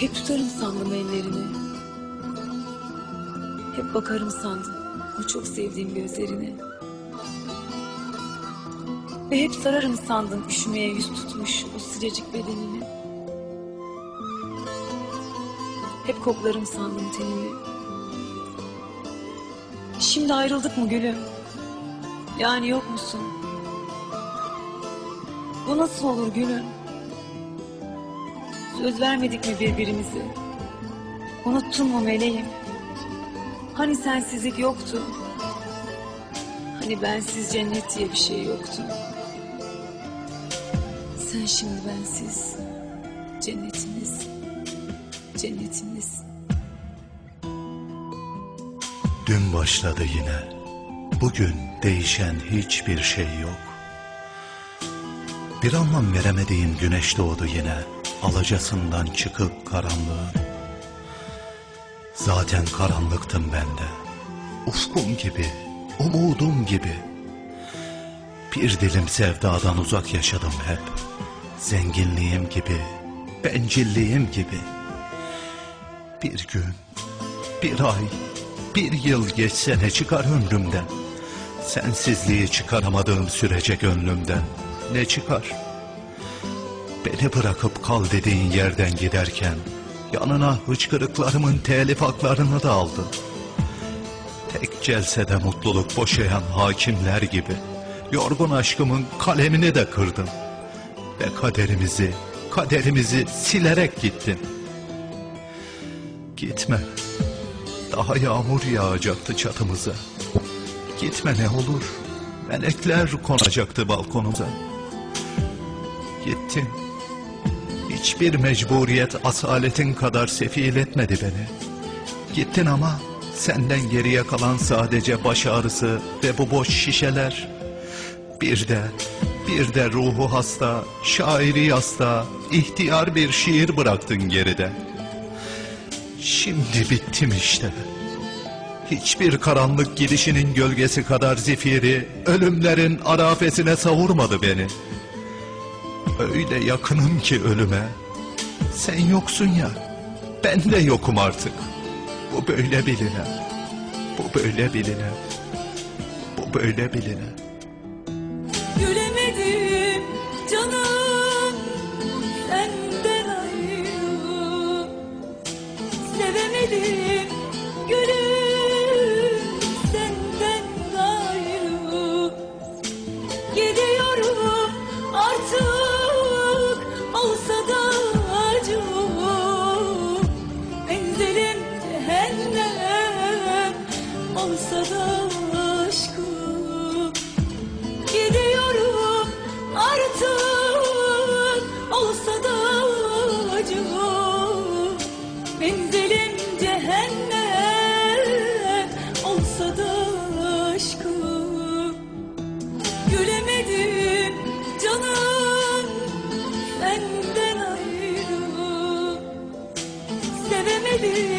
Hep tutarım sandım ellerini. Hep bakarım sandım o çok sevdiğim gözlerine. Ve hep sararım sandım üşümeye yüz tutmuş o sıcacık bedenini. Hep koklarım sandım tenini. Şimdi ayrıldık mı gülüm? Yani yok musun? Bu nasıl olur gülüm? Söz vermedik mi birbirimize? Unuttun mu meleğim? Hani sensizlik yoktu? Hani bensiz cennet diye bir şey yoktu? Sen şimdi bensiz cennetimiz, cennetimiz. Dün başladı yine. Bugün değişen hiçbir şey yok. Bir anlam veremediğim güneş doğdu yine. Alacasından çıkıp karanlığın. Zaten karanlıktım ben de. Ufkum gibi, umudum gibi. Bir dilim sevdadan uzak yaşadım hep. Zenginliğim gibi, bencilliğim gibi. Bir gün, bir ay, bir yıl geçse ne çıkar ömrümden? Sensizliği çıkaramadığım sürece gönlümden ne çıkar? Beni bırakıp kal dediğin yerden giderken yanına hıçkırıklarımın telif haklarını da aldın. Tek celsede mutluluk boşayan hakimler gibi yorgun aşkımın kalemini de kırdın. Ve kaderimizi, kaderimizi silerek gittin. Gitme. Daha yağmur yağacaktı çatımıza. Gitme ne olur. Melekler konacaktı balkonumuza. Gittin. Hiçbir mecburiyet asaletin kadar sefil etmedi beni. Gittin ama senden geriye kalan sadece baş ağrısı ve bu boş şişeler. Bir de, bir de ruhu hasta, şairi hasta, ihtiyar bir şiir bıraktın geride. Şimdi bittim işte. Hiçbir karanlık gidişinin gölgesi kadar zifiri, ölümlerin arafesine savurmadı beni. Öyle yakınım ki ölüme. Sen yoksun ya, ben de yokum artık. Bu böyle biline. Bu böyle biline. Bu böyle biline. Gülemedim canım senden ayrı Sevemedim Menzilim cehennem olsa da aşkım. Gülemedim canım senden ayrı. Sevemedim